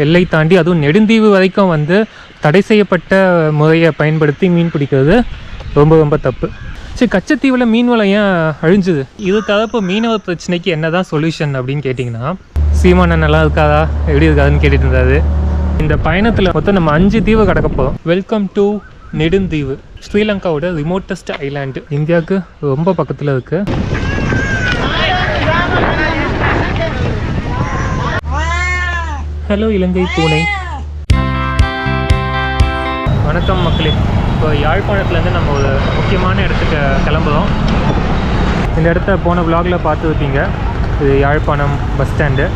எல்லை தாண்டி அதுவும் நெடுந்தீவு வரைக்கும் வந்து தடை செய்யப்பட்ட முறையை பயன்படுத்தி மீன் பிடிக்கிறது ரொம்ப ரொம்ப தப்பு. சரி கச்சத்தீவில் மீன் வளம் ஏன் அழிஞ்சுது? இது தரப்பு மீனவர் பிரச்சனைக்கு என்ன தான் சொல்யூஷன் அப்படின்னு கேட்டிங்கன்னா சீமானன் நல்லா இருக்காதா எப்படி இருக்காதுன்னு கேட்டுட்டு இருந்தாரு. இந்த பயணத்தில் மொத்தம் நம்ம அஞ்சு தீவு கடக்க போகிறோம் வெல்கம் டு நெடுந்தீவு ஸ்ரீலங்காவோட ரிமோட்டஸ்ட் ஐலாண்டு இந்தியாவுக்கு ரொம்ப பக்கத்தில் இருக்குது ஹலோ இலங்கை பூனை. வணக்கம் மக்களே. இப்போ யாழ்ப்பாணத்துலேருந்து நம்ம ஒரு முக்கியமான இடத்துக்கு கிளம்புறோம். இந்த இடத்த போன விலாகில் பார்த்துருப்பீங்க இது யாழ்ப்பாணம் பஸ் ஸ்டாண்டு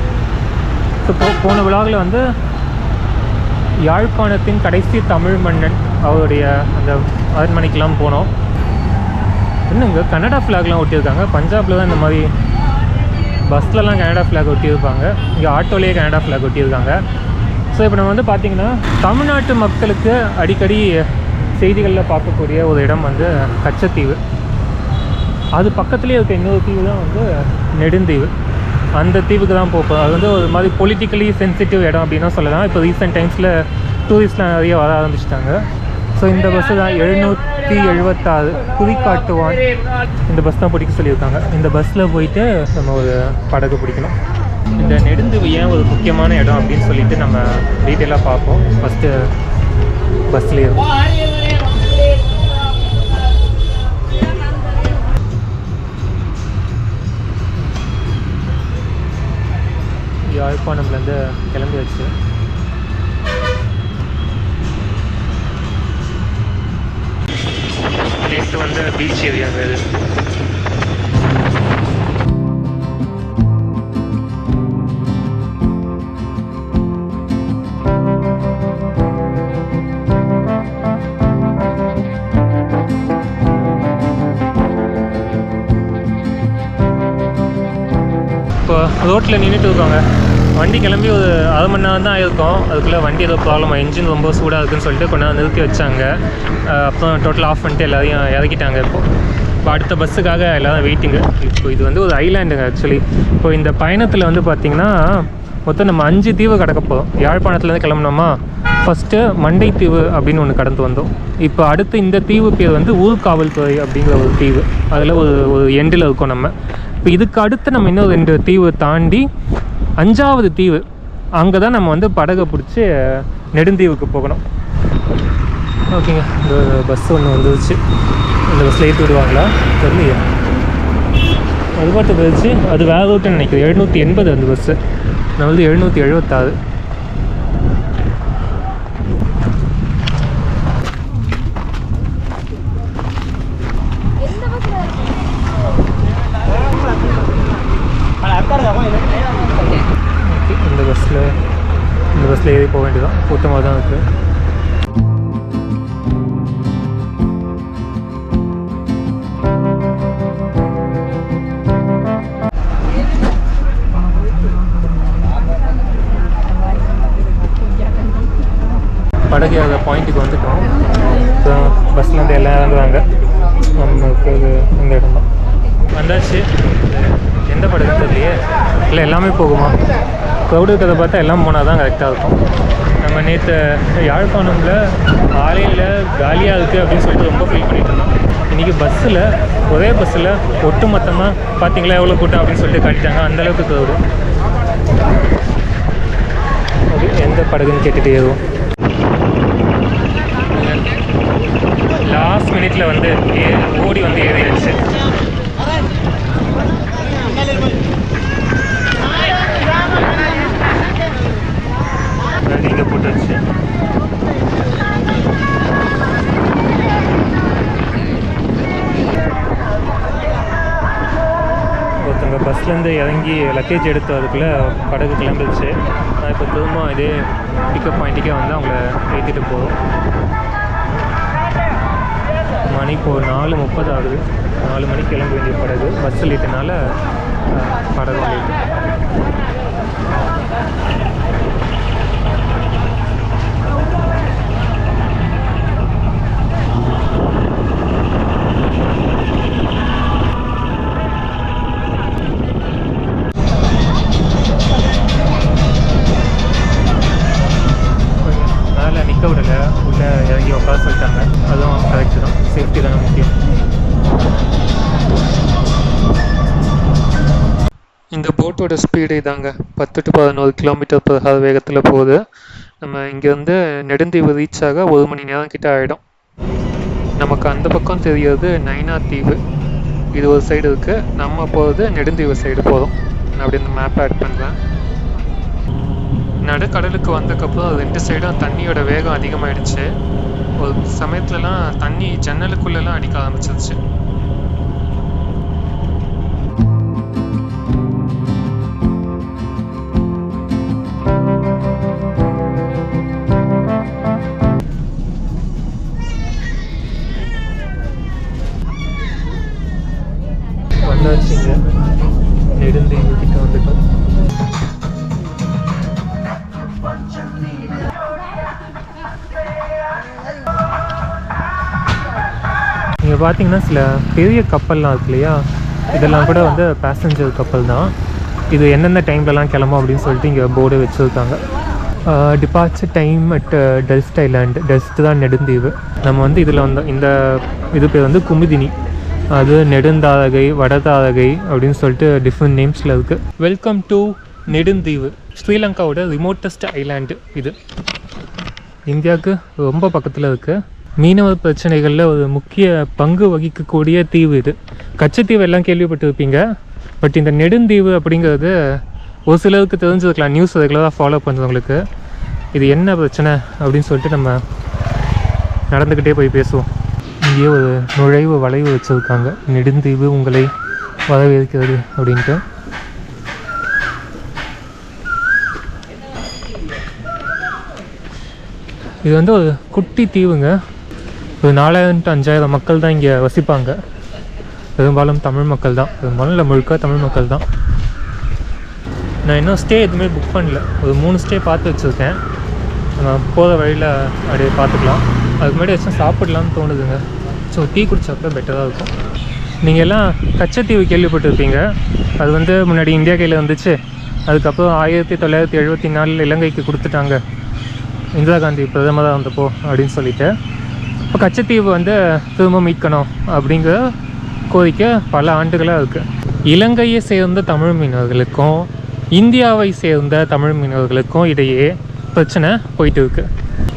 ஸோ போ போன விலாகில் வந்து யாழ்ப்பாணத்தின் கடைசி தமிழ் மன்னன் அவருடைய அந்த அரண்மனைக்கெலாம் போனோம். இன்னுங்க கன்னடா ஃப்ளாக்லாம் ஒட்டியிருக்காங்க. பஞ்சாபில் தான் இந்த மாதிரி பஸ்லலாம் கனடா ஃப்ளாக் ஒட்டியிருப்பாங்க. இங்கே ஆட்டோலேயே கனடா ஃப்ளாக் ஒட்டியிருக்காங்க. ஸோ இப்போ நம்ம வந்து பார்த்திங்கன்னா தமிழ்நாட்டு மக்களுக்கு அடிக்கடி செய்திகளில் பார்க்கக்கூடிய ஒரு இடம் வந்து கச்சத்தீவு. அது பக்கத்துலேயே இருக்க இன்னொரு தீவு தான் வந்து நெடுந்தீவு. அந்த தீவுக்கு தான் போகும் அது வந்து ஒரு மாதிரி பொலிட்டிக்கலி சென்சிட்டிவ் இடம் அப்படின்னா சொல்லலாம். இப்போ ரீசெண்ட் டைம்ஸில் டூரிஸ்ட்லாம் நிறைய வர ஆரம்பிச்சிட்டாங்க. ஸோ இந்த பஸ்ஸு தான் எழுநூற்றி எழுபத்தாறு புதிக்காட்டுவான் இந்த பஸ் தான் பிடிக்க சொல்லியிருக்காங்க. இந்த பஸ்ஸில் போயிட்டு நம்ம ஒரு படகு பிடிக்கணும். இந்த நெடுந்து ஏன் ஒரு முக்கியமான இடம் அப்படின்னு சொல்லிட்டு நம்ம டீட்டெயிலாக பார்ப்போம். ஃபஸ்ட்டு பஸ்லேயே யாழ்ப்பாணம்லேருந்து கிளம்பி வச்சு நேற்று வந்து பீச் ஏரியா இது இப்போ ரோட்டில் நின்றுட்டு இருக்காங்க. வண்டி கிளம்பி ஒரு அரை மணி நேரம் தான் இருக்கும் அதுக்குள்ளே வண்டி ஏதோ ப்ராப்ளம் இன்ஜின் ரொம்ப சூடாக இருக்குன்னு சொல்லிட்டு கொஞ்ச நேரம் நிறுத்தி வச்சாங்க. அப்புறம் டோட்டல் ஆஃப் பண்ணிட்டு எல்லாரையும் இறக்கிட்டாங்க இப்போ. இப்போ அடுத்த பஸ்ஸுக்காக எல்லோரும் வெயிட்டிங்கு இப்போ இது வந்து ஒரு ஐலாண்டுங்க ஆக்சுவலி இப்போ இந்த பயணத்தில் வந்து பார்த்திங்கன்னா மொத்தம் நம்ம அஞ்சு தீவு கடக்க போகிறோம் யாழ்ப்பாணத்துலேருந்து கிளம்புனோமா? ஃபஸ்ட்டு மண்டை தீவு அப்படின்னு ஒன்று கடந்து வந்தோம். இப்போ அடுத்து இந்த தீவு பேர் வந்து ஊர்காவல்துறை அப்படிங்கிற ஒரு தீவு. அதில் ஒரு ஒரு எண்டில் இருக்கோம் நம்ம. இப்போ இதுக்கு அடுத்து நம்ம இன்னும் ரெண்டு தீவு தாண்டி அஞ்சாவது தீவு. அங்கே தான் நம்ம வந்து படகை பிடிச்சி நெடுந்தீவுக்கு போகணும். ஓகேங்க. இந்த பஸ் ஒன்று வந்துருச்சு. இந்த பஸ்ஸில் ஏற்றி விடுவாங்களா? தெரியலையா. அது பாட்டு போயிடுச்சு. அது வேற ரூட்டுன்னு நினைக்கிறேன். எழுநூற்றி எண்பது அந்த பஸ்ஸு நான் வந்து எழுநூற்றி எழுபத்தாறு ஓகே இந்த பஸ்ஸில் இந்த பஸ்ஸில் ஏறி போக கஷ்டமாக தான் இருக்குது படகு அந்த பாயிண்ட்டுக்கு வந்துட்டோம். ஸோ பஸ்லேருந்து எல்லாம் இறங்குறாங்க. நமக்கு இது இந்த இடம். தான் வந்தாச்சு. எந்த படகு தெரியலையே. இல்லை எல்லாமே போகுமா? க்ரௌடு இருக்கிறத பார்த்தா எல்லாம் போனால் தான் கரெக்டாக இருக்கும். நம்ம நேற்று யாழ்ப்பாணமில் காலையில் காலியாக இருக்குது அப்படின்னு சொல்லிட்டு ரொம்ப ஃபீல் பண்ணிட்டு இருந்தோம். இன்றைக்கி பஸ்ஸில் ஒரே பஸ்ஸில் ஒட்டு மொத்தமாக பார்த்தீங்களா எவ்வளோ கூட்டம் அப்படின்னு சொல்லிட்டு காட்டிட்டாங்க. அந்தளவுக்கு க்ரௌடு ஓகே எந்த படகுன்னு கேட்டுட்டு ஏறுவோம். லாஸ்ட் மினிட்ல வந்து ஓடி வந்து ஏறிடுச்சு நீங்க போட்டுருச்சு ஒருத்தவங்க பஸ்லேருந்து இறங்கி லக்கேஜ் எடுத்து அதுக்குள்ளே படகு கிளம்பிடுச்சு. நான் இப்போ திரும்ப இதே பிக்கப் பாயிண்ட்டுக்கே வந்து அவங்கள ஏற்றிட்டு போகிறோம் மணி இப்போ ஒரு நாலு முப்பது ஆகுது. நாலு மணிக்கு கிளம்ப வேண்டிய படகு. பஸ் லேட்டுனால படகு லேட்டு விடல. உள்ளே இறங்கி உட்கார சொல்லிட்டாங்க. அதுவும் கரெக்டு தான். சேஃப்டி தானே முக்கியம். இந்த போட்டோட ஸ்பீடு இதாங்க. பத்து டு பதினோரு கிலோமீட்டர் per வேகத்தில் போகுது. நம்ம இங்கேருந்து நெடுந்தீவு ரீச் ஆக ஒரு மணி நேரம் கிட்ட ஆகிடும் நமக்கு அந்த பக்கம் தெரியறது நைனா தீவு. இது ஒரு சைடு இருக்குது நம்ம போகிறது நெடுந்தீவு சைடு போதும். நான் அப்படி இந்த மேப் ஆட் பண்ணுறேன் நடுக்கடலுக்கு வந்தக்கப்புறம் ரெண்டு சைடும் தண்ணியோட வேகம் அதிகமாயிடுச்சு. ஒரு சமயத்துலலாம் தண்ணி ஜன்னலுக்குள்ளெல்லாம் அடிக்க ஆரம்பிச்சிருச்சு. இதில் பார்த்தீங்கன்னா சில பெரிய கப்பல்லாம் இருக்கு இல்லையா? இதெல்லாம் கூட வந்து பேசஞ்சர் கப்பல் தான். இது எந்தெந்த டைம்லலாம் கிளம்பும் அப்படின்னு சொல்லிட்டு இங்கே போர்டு வச்சுருக்காங்க. Departure time at Delft island Delft தான் நெடுந்தீவு. நம்ம வந்து இதில் வந்து இந்த இது பேர் வந்து குமுதினி. அது நெடுந்தாதகை வடதாதகை அப்படின்னு சொல்லிட்டு டிஃப்ரெண்ட் நேம்ஸில் இருக்குது வெல்கம் டு நெடுந்தீவு. ஸ்ரீலங்காவோட ரிமோட்டஸ்ட் ஐலாண்டு இது. இந்தியாவுக்கு ரொம்ப பக்கத்தில் இருக்குது மீனவர் பிரச்சனைகளில் ஒரு முக்கிய பங்கு வகிக்கக்கூடிய தீவு இது. கச்சத்தீவு எல்லாம் கேள்விப்பட்டிருப்பீங்க. பட் இந்த நெடுந்தீவு அப்படிங்கிறது ஒரு சிலருக்கு தெரிஞ்சிருக்கலாம். நியூஸ் ரெகுலராக ஃபாலோ பண்ணுறவங்களுக்கு இது என்ன பிரச்சனை அப்படின்னு சொல்லிட்டு நம்ம நடந்துக்கிட்டே போய் பேசுவோம். இங்கேயே ஒரு நுழைவு வளைவு வச்சுருக்காங்க. நெடுந்தீவு உங்களை வரவேற்கிறது அப்படின்ட்டு. இது வந்து ஒரு குட்டி தீவுங்க. ஒரு நாலாயிரம் அஞ்சாயிரம் மக்கள் தான் இங்கே வசிப்பாங்க. பெரும்பாலும் தமிழ் மக்கள் தான். பெரும்பாலும் இல்லை முழுக்க தமிழ் மக்கள் தான். நான் இன்னும் ஸ்டே எதுவுமே புக் பண்ணல. ஒரு மூணு ஸ்டே பார்த்து வச்சுருக்கேன். நம்ம போகிற வழியில் அப்படியே பார்த்துக்கலாம். அதுக்கு முன்னாடி வச்சு சாப்பிடலாம்னு தோணுதுங்க. ஸோ டீ குடிச்சா பெட்டராக இருக்கும். நீங்கள் எல்லாம் கச்சத்தீவு கேள்விப்பட்டிருப்பீங்க. அது வந்து முன்னாடி இந்தியா கையில் வந்துச்சு. அதுக்கப்புறம் ஆயிரத்தி தொள்ளாயிரத்தி எழுபத்தி நாலில் இலங்கைக்கு கொடுத்துட்டாங்க. இந்திரா காந்தி பிரதமராக வந்தப்போ அப்படின்னு சொல்லிட்டு. இப்போ கச்சத்தீவு வந்து திரும்ப மீட்கணும் அப்படிங்கிற கோரிக்கை பல ஆண்டுகளாக இருக்குது இலங்கையை சேர்ந்த தமிழ் மீனவர்களுக்கும் இந்தியாவை சேர்ந்த தமிழ் மீனவர்களுக்கும் இடையே பிரச்சனை போயிட்டு இருக்கு.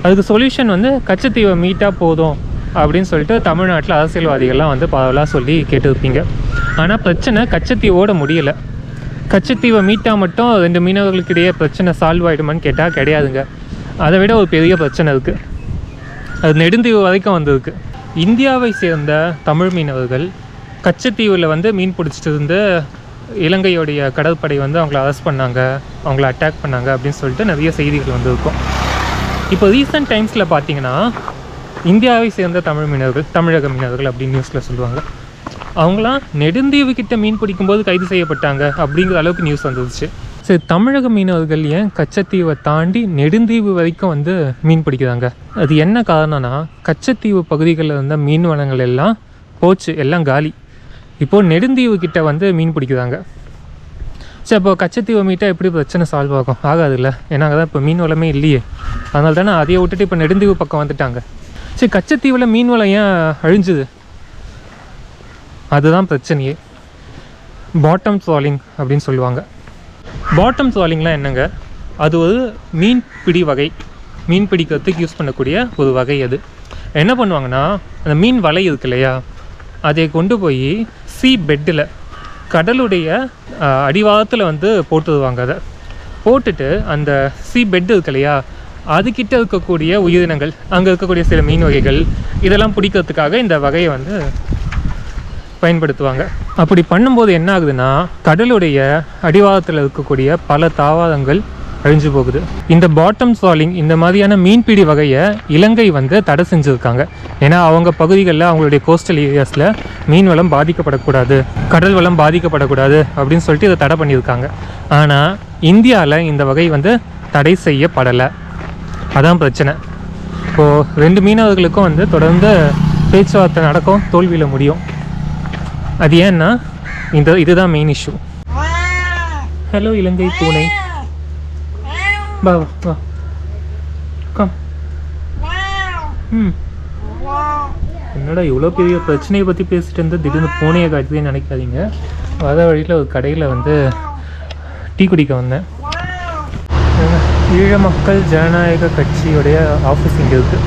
அதுக்கு சொல்யூஷன் வந்து கச்சத்தீவை மீட்டாக போதும் அப்படின்னு சொல்லிட்டு தமிழ்நாட்டில் அரசியல்வாதிகள்லாம் வந்து பரவலாக சொல்லி கேட்டிருப்பீங்க. ஆனால் பிரச்சனை கச்சத்தீவோட முடியலை. கச்சத்தீவை மீட்டால் மட்டும் ரெண்டு மீனவர்களுக்கு இடையே பிரச்சனை சால்வ் ஆகிடுமான்னு கேட்டால் கிடையாதுங்க. அதை விட ஒரு பெரிய பிரச்சனை இருக்குது அது நெடுந்தீவு வரைக்கும் வந்திருக்கு இந்தியாவை சேர்ந்த தமிழ் மீனவர்கள் கச்சத்தீவில் வந்து மீன் பிடிச்சிட்டு இருந்து இலங்கையோடைய கடற்படை வந்து அவங்கள அரெஸ்ட் பண்ணாங்க அவங்கள அட்டாக் பண்ணாங்க அப்படின்னு சொல்லிட்டு நிறைய செய்திகள் வந்திருக்கும். இப்போ ரீசெண்ட் டைம்ஸில் பார்த்தீங்கன்னா இந்தியாவை சேர்ந்த தமிழ் மீனவர்கள் தமிழக மீனவர்கள் அப்படின்னு நியூஸில் சொல்லுவாங்க. அவங்களாம் நெடுந்தீவு கிட்ட மீன் பிடிக்கும்போது கைது செய்யப்பட்டாங்க அப்படிங்கிற அளவுக்கு நியூஸ் வந்துருச்சு. சரி தமிழக மீனவர்கள் ஏன் கச்சத்தீவை தாண்டி நெடுந்தீவு வரைக்கும் வந்து மீன் பிடிக்கிறாங்க? அது என்ன காரணம்னா கச்சத்தீவு பகுதிகளில் இருந்த மீன் வளங்கள் எல்லாம் போச்சு எல்லாம் காலி. இப்போது நெடுந்தீவு கிட்ட வந்து மீன் பிடிக்கிறாங்க. சரி அப்போ கச்சத்தீவை மீட்டால் எப்படி பிரச்சனை சால்வ் ஆகும்? ஆகாதுல்ல ஏன்னா அங்கே தான் இப்போ மீன் வளமே இல்லையே. அதனால தானே அதையே விட்டுட்டு இப்போ நெடுந்தீவு பக்கம் வந்துட்டாங்க. சரி கச்சத்தீவில் மீன் வளம் ஏன் அழிஞ்சுது? அதுதான் பிரச்சனையே. பாட்டம் ட்ராலிங் அப்படின்னு சொல்லுவாங்க. பாட்டம் ஸ்வாலிங்லாம் என்னங்க? அது ஒரு மீன் பிடி வகை. மீன் பிடிக்கிறதுக்கு யூஸ் பண்ணக்கூடிய ஒரு வகை அது. என்ன பண்ணுவாங்கன்னா அந்த மீன் வலை இருக்கு இல்லையா? அதை கொண்டு போய் சீ பெட்டில் கடலுடைய அடிவாரத்தில் வந்து போட்டுருவாங்க அதை. போட்டுட்டு அந்த சீ பெட் இருக்கு இல்லையா? அதுக்கிட்ட இருக்கக்கூடிய உயிரினங்கள் அங்கே இருக்கக்கூடிய சில மீன் வகைகள் இதெல்லாம் பிடிக்கிறதுக்காக இந்த வகையை வந்து பயன்படுத்துவாங்க. அப்படி பண்ணும்போது என்ன ஆகுதுன்னா கடலுடைய அடிவாரத்தில் இருக்கக்கூடிய பல தாவரங்கள் அழிஞ்சு போகுது. இந்த பாட்டம் சாலிங் இந்த மாதிரியான மீன்பிடி வகையை இலங்கை வந்து தடை செஞ்சுருக்காங்க. ஏன்னா அவங்க பகுதிகளில் அவங்களுடைய கோஸ்டல் ஏரியாஸில் மீன் வளம் பாதிக்கப்படக்கூடாது கடல் வளம் பாதிக்கப்படக்கூடாது அப்படின்னு சொல்லிட்டு இதை தடை பண்ணியிருக்காங்க. ஆனால் இந்தியாவில் இந்த வகை வந்து தடை செய்யப்படலை. அதான் பிரச்சனை. இப்போது ரெண்டு மீனவர்களுக்கும் வந்து தொடர்ந்து பேச்சுவார்த்தை நடக்கும் தோல்வியில் முடியும். அது ஏன்னா இந்த இதுதான் மெயின் இஷ்யூ ஹலோ இலங்கை பூனை. வா வா, வா. கம் ம். என்னடா இவ்வளோ பெரிய பிரச்சனையை பற்றி பேசிட்டு இருந்தால் திடீர்னு பூனையை காட்டுதே நினைக்காதீங்க. வர வழியில் ஒரு கடையில் வந்து டீ குடிக்க வந்தேன். ஈழ மக்கள் ஜனநாயக கட்சியுடைய ஆஃபீஸ் இங்கே இருக்குது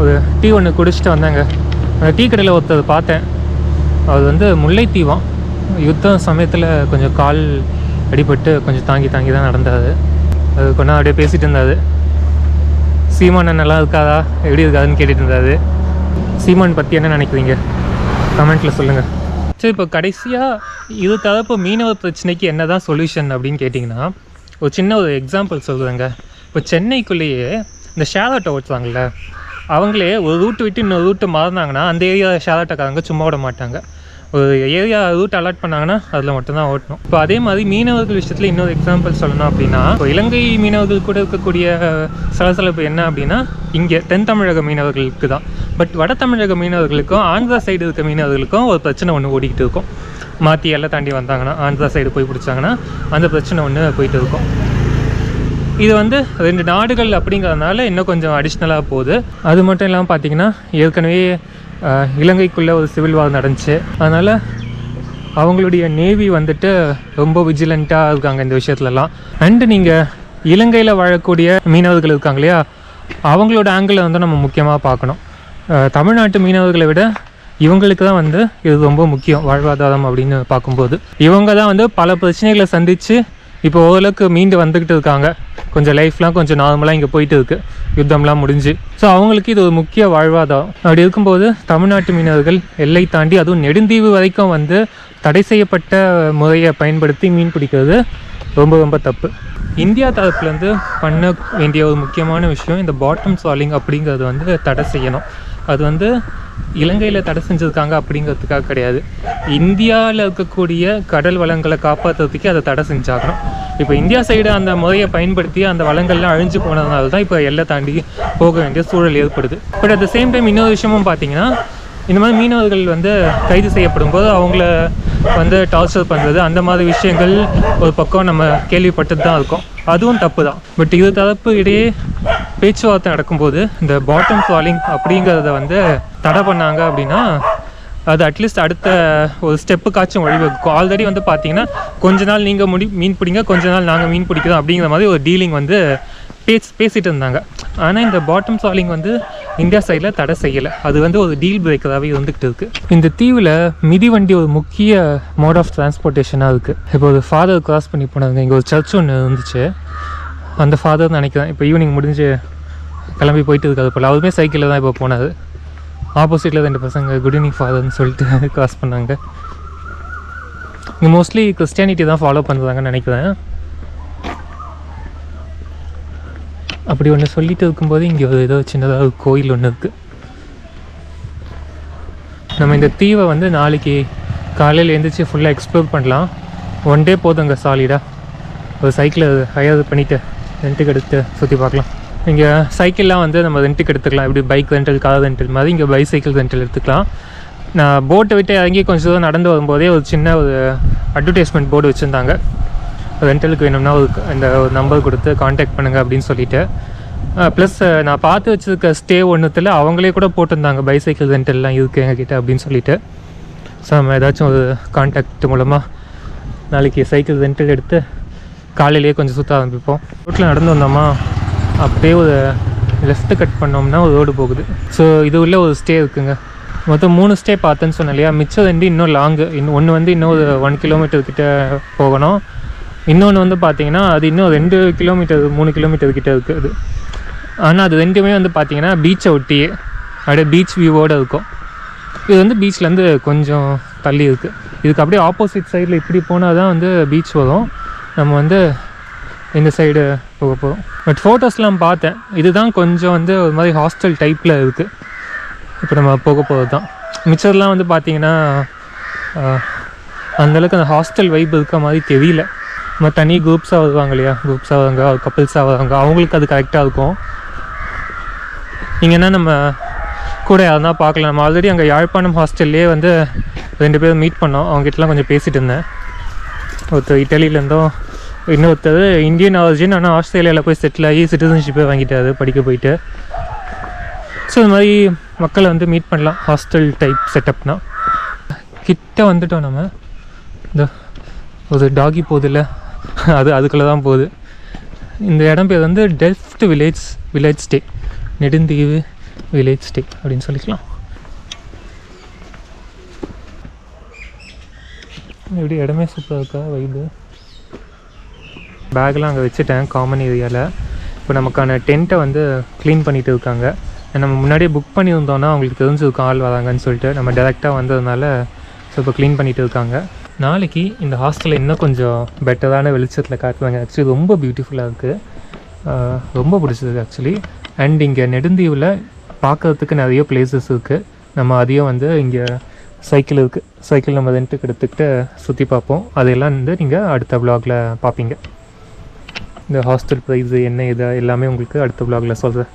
ஒரு டீ ஒன்று குடிச்சிட்டு வந்தாங்க. அந்த டீ கடையில் ஒருத்தர் பார்த்தேன். அது வந்து முல்லைத்தீவான் யுத்தம் சமயத்தில் கொஞ்சம் கால் அடிபட்டு கொஞ்சம் தாங்கி தாங்கி தான் நடந்தது. அது கொஞ்சம் அப்படியே பேசிகிட்டு இருந்தாரு. சீமான் நல்லா இருக்காதா? எப்படி இருக்காதுன்னு கேட்டுட்டு இருந்தாரு. சீமான் பற்றி என்ன நினைக்கிறீங்க? கமெண்ட்டில் சொல்லுங்கள் சரி இப்போ கடைசியாக இது தரப்பு மீனவ பிரச்சனைக்கு என்ன தான் சொல்யூஷன் அப்படின்னு கேட்டிங்கன்னா ஒரு சின்ன ஒரு எக்ஸாம்பிள் சொல்லுவேங்க இப்போ சென்னைக்குள்ளேயே இந்த ஷேர் ஆட்டோ ஓட்டுவாங்கள்ல அவங்களே ஒரு ரூட்டு விட்டு இன்னொரு ரூட்டு மாறினாங்கன்னா அந்த ஏரியா ஷேர் ஆட்டோக்காரங்க சும்மா விட மாட்டாங்க. ஒரு ஏரியா ரூட் அலாட் பண்ணாங்கன்னா அதில் மட்டும்தான் ஓட்டணும். இப்போ அதே மாதிரி மீனவர்கள் விஷயத்தில் இன்னொரு எக்ஸாம்பிள் சொல்லணும் அப்படின்னா இப்போ இலங்கை மீனவர்கள் கூட இருக்கக்கூடிய சலசலப்பு என்ன அப்படின்னா இங்கே தென் தமிழக மீனவர்களுக்கு தான் பட் வட தமிழக மீனவர்களுக்கும் ஆந்திரா சைடு இருக்க மீனவர்களுக்கும் ஒரு பிரச்சனை ஒன்று ஓடிக்கிட்டு இருக்கும். மாற்றி எல்லாம் தாண்டி வந்தாங்கன்னா ஆந்திரா சைடு போய் பிடிச்சாங்கன்னா அந்த பிரச்சனை ஒன்று போயிட்டு இருக்கும். இது வந்து ரெண்டு நாடுகள் அப்படிங்கிறதுனால இன்னும் கொஞ்சம் அடிஷ்னலாக போகுது. அது மட்டும் இல்லாமல் பார்த்தீங்கன்னா ஏற்கனவே இலங்கைக்குள்ளே ஒரு சிவில் வார் நடந்துச்சு. அதனால் அவங்களுடைய நேவி வந்துட்டு ரொம்ப விஜிலண்ட்டாக இருக்காங்க இந்த விஷயத்துலலாம். அண்டு நீங்கள் இலங்கையில் வாழக்கூடிய மீனவர்கள் இருக்காங்க இல்லையா அவங்களோட ஆங்கிளை வந்து நம்ம முக்கியமாக பார்க்கணும். தமிழ்நாட்டு மீனவர்களை விட இவங்களுக்கு தான் வந்து இது ரொம்ப முக்கியம் வாழ்வாதாரம் அப்படின்னு பார்க்கும்போது. இவங்க தான் வந்து பல பிரச்சனைகளை சந்தித்து இப்போ ஓரளவுக்கு மீண்டு வந்துக்கிட்டு இருக்காங்க. கொஞ்சம் லைஃப்லாம் கொஞ்சம் நார்மலாக இங்கே போயிட்டு இருக்கு. யுத்தம்லாம் முடிஞ்சு. ஸோ அவங்களுக்கு இது ஒரு முக்கிய வாழ்வாதாரம். அப்படி இருக்கும்போது தமிழ்நாட்டு மீனவர்கள் எல்லை தாண்டி அதுவும் நெடுந்தீவு வரைக்கும் வந்து தடை செய்யப்பட்ட முறையை பயன்படுத்தி மீன் பிடிக்கிறது ரொம்ப ரொம்ப தப்பு. இந்தியா தரப்புலேருந்து பண்ண வேண்டிய ஒரு முக்கியமான விஷயம் இந்த பாட்டம் சாலிங் அப்படிங்கிறது வந்து தடை செய்யணும். அது வந்து இலங்கையில் தடை செஞ்சுருக்காங்க அப்படிங்கிறதுக்காக கிடையாது. இந்தியாவில் இருக்கக்கூடிய கடல் வளங்களை காப்பாற்றுறதுக்கு அதை தடை செஞ்சாகணும். இப்போ இந்தியா சைடு அந்த முறையை பயன்படுத்தி அந்த வளங்கள்லாம் அழிஞ்சு போனதுனால தான் இப்போ எல்லை தாண்டி போக வேண்டிய சூழல் ஏற்படுது. But at the same time இன்னொரு விஷயமும் பார்த்தீங்கன்னா இந்த மாதிரி மீனவர்கள் வந்து கைது செய்யப்படும் போது அவங்கள வந்து டார்ச்சர் பண்ணுறது அந்த மாதிரி விஷயங்கள் ஒரு பக்கம் நம்ம கேள்விப்பட்டு தான் இருக்கோம். அதுவும் தப்பு தான் பட் இது தரப்பு இடையே பேச்சுவார்த்தை நடக்கும்போது இந்த பாட்டம் ஃபாலிங் அப்படிங்கிறத வந்து தடை பண்ணாங்க அப்படின்னா அது அட்லீஸ்ட் அடுத்த ஒரு ஸ்டெப்புக்காச்சும் வழிவகுக்கும் ஆல்ரெடி வந்து பார்த்தீங்கன்னா கொஞ்ச நாள் நீங்கள் முடி மீன் பிடிங்க கொஞ்ச நாள் நாங்கள் மீன் பிடிக்கிறோம் அப்படிங்கிற மாதிரி ஒரு டீலிங் வந்து பேசி பேசிட்டு இருந்தாங்க. ஆனால் இந்த பாட்டம் சாலிங் வந்து இந்தியா சைடில் தடை செய்யலை. அது வந்து ஒரு டீல் பிரேக்கராகவே இருந்துக்கிட்டு இருக்குது இந்த தீவில் மிதிவண்டி ஒரு முக்கிய மோட் ஆஃப் டிரான்ஸ்போர்ட்டேஷனாக இருக்குது இப்போ ஒரு ஃபாதர் கிராஸ் பண்ணி போனாங்க இங்கே ஒரு சர்ச் ஒன்று இருந்துச்சு. அந்த ஃபாதர் நினைக்கிறேன். இப்போ ஈவினிங் முடிஞ்சு கிளம்பி போயிட்டு இருக்காது போல். அவருமே சைக்கிளில் தான் இப்போ போனார். ஆப்போசிட்டில் ரெண்டு பசங்க குட் ஈவினிங் ஃபாதர்னு சொல்லிட்டு கிராஸ் பண்ணாங்க. இங்கே மோஸ்ட்லி கிறிஸ்டியானிட்டி தான் ஃபாலோ பண்ணுறாங்கன்னு நினைக்கிறேன். அப்படி ஒன்று சொல்லிட்டு இருக்கும்போது இங்கே ஒரு ஏதோ சின்னதாக ஒரு கோயில் ஒன்று இருக்குது நம்ம இந்த தீவை வந்து நாளைக்கு காலையில் எழுந்திரிச்சு ஃபுல்லாக எக்ஸ்ப்ளோர் பண்ணலாம். ஒன் டே போதுங்க சாலிடாக ஒரு சைக்கிளை ஹையர் பண்ணிவிட்டு ரெண்ட்டுக்கு எடுத்து சுற்றி பார்க்கலாம். இங்கே சைக்கிள்லாம் வந்து நம்ம ரெண்ட்டுக்கு எடுத்துக்கலாம். இப்படி பைக் ரெண்டல் கார் ரெண்டல் மாதிரி இங்கே பைசைக்கிள் ரெண்டல் எடுத்துக்கலாம். நான் போட்டை விட்டு இறங்கி கொஞ்சம் தூரம் நடந்து வரும்போதே ஒரு சின்ன ஒரு அட்வர்டைஸ்மெண்ட் போர்டு வச்சுருந்தாங்க. ரெண்டலுக்கு வேணும்னா ஒரு இந்த ஒரு நம்பர் கொடுத்து காண்டாக்ட் பண்ணுங்கள் அப்படின்னு சொல்லிட்டு. ப்ளஸ் நான் பார்த்து வச்சிருக்க ஸ்டே ஒன்றுத்தில் அவங்களே கூட போட்டிருந்தாங்க. பைசைக்கிள் ரெண்டல்லாம் இருக்குது எங்ககிட்ட அப்படின்னு சொல்லிட்டு. ஸோ நம்ம ஏதாச்சும் ஒரு காண்டாக்ட் மூலமாக நாளைக்கு சைக்கிள் ரெண்டல் எடுத்து காலையிலேயே கொஞ்சம் சுற்ற ஆரம்பிப்போம். ரோட்டில் நடந்து வந்தோமா அப்படியே ஒரு லெஃப்ட்டு கட் பண்ணோம்னா ஒரு ரோடு போகுது. ஸோ இது உள்ள ஒரு ஸ்டே இருக்குங்க. மொத்தம் மூணு ஸ்டே பார்த்தேன்னு சொன்னேன் இல்லையா? மிச்சம் ரெண்டு இன்னும் லாங்கு இன்னும் ஒன்று வந்து இன்னும் ஒரு ஒன் கிலோமீட்டர் கிட்ட போகணும். இன்னொன்று வந்து பார்த்தீங்கன்னா அது இன்னும் ரெண்டு கிலோமீட்டர் மூணு கிலோமீட்டர் கிட்ட இருக்குது ஆனால் அது ரெண்டுமே வந்து பார்த்தீங்கன்னா பீச்சை ஒட்டியே அப்படியே பீச் வியூவோடு இருக்கும். இது வந்து பீச்லேருந்து கொஞ்சம் தள்ளி இருக்குது இதுக்கு அப்படியே ஆப்போசிட் சைடில் இப்படி போனால் தான் வந்து பீச் வரும். நம்ம வந்து இந்த சைடு போக போகிறோம் பட் ஃபோட்டோஸ்லாம் பார்த்தேன். இதுதான் கொஞ்சம் வந்து ஒரு மாதிரி ஹாஸ்டல் டைப்பில் இருக்குது இப்போ நம்ம போக போகிறது தான் மிச்சர்லாம் வந்து பார்த்தீங்கன்னா அந்தளவுக்கு அந்த ஹாஸ்டல் வைப் இருக்க மாதிரி தெரியல. நம்ம தனி குரூப்ஸாக வருவாங்க இல்லையா? குரூப்ஸாக வருவாங்க கப்பிள்ஸாக வருவாங்க. அவங்களுக்கு அது கரெக்டாக இருக்கும். இங்கன்னா நம்ம கூட யாருன்னா பார்க்கலாம். நம்ம ஆல்ரெடி அங்கே யாழ்ப்பாணம் ஹாஸ்டல்லே வந்து ரெண்டு பேரும் மீட் பண்ணோம். அவங்ககிட்டலாம் கொஞ்சம் பேசிகிட்டு இருந்தேன். ஒருத்தர் இட்டலியிலேருந்தும் இன்னொருத்தர் இந்தியன் ஆரிஜின் ஆனால் ஆஸ்திரேலியாவில் போய் செட்டில் ஆகி சிட்டிசன்ஷிப்பே வாங்கிட்டாரு படிக்க போயிட்டு. ஸோ இந்த மாதிரி மக்களை வந்து மீட் பண்ணலாம் ஹாஸ்டல் டைப் செட்டப்னா கிட்ட வந்துட்டோம் நம்ம. இந்த ஒரு டாகி போகுதுல்ல அது அதுக்குள்ளே தான் போகுது. இந்த இடம் பேர் வந்து Delft village village stay. Neduntheevu village stay அப்படின்னு சொல்லிக்கலாம். எப்படி இடமே சூப்பராக இருக்கா வைபு பேக்லாம் அங்கே வச்சுட்டேன் காமன் ஏரியாவில் இப்போ நமக்கான டென்ட்டை வந்து க்ளீன் பண்ணிகிட்டு இருக்காங்க. நம்ம முன்னாடியே புக் பண்ணியிருந்தோன்னா அவங்களுக்கு தெரிஞ்சிருக்கும் ஆள் வராங்கன்னு சொல்லிட்டு. நம்ம டேரெக்டாக வந்ததுனால ஸோ இப்போ க்ளீன் பண்ணிகிட்டு இருக்காங்க. நாளைக்கு இந்த ஹாஸ்டலில் இன்னும் கொஞ்சம் பெட்டரான வெளிச்சத்தில் காட்டுவாங்க. ஆக்சுவலி ரொம்ப பியூட்டிஃபுல்லாக இருக்குது ரொம்ப பிடிச்சது ஆக்சுவலி அண்ட் இங்கே நெடுந்தீவில் பார்க்கறதுக்கு நிறைய பிளேசஸ் இருக்குது நம்ம அதையும் வந்து இங்கே சைக்கிள் இருக்குது சைக்கிள் நம்ம ரெண்ட்டுக்கு எடுத்துக்கிட்டு சுற்றி பார்ப்போம். அதையெல்லாம் வந்து நீங்கள் அடுத்த விலாகில் பார்ப்பீங்க. இந்த ஹாஸ்டல் ப்ரைஸு என்ன இது எல்லாமே உங்களுக்கு அடுத்த விலாகில் சொல்கிறேன்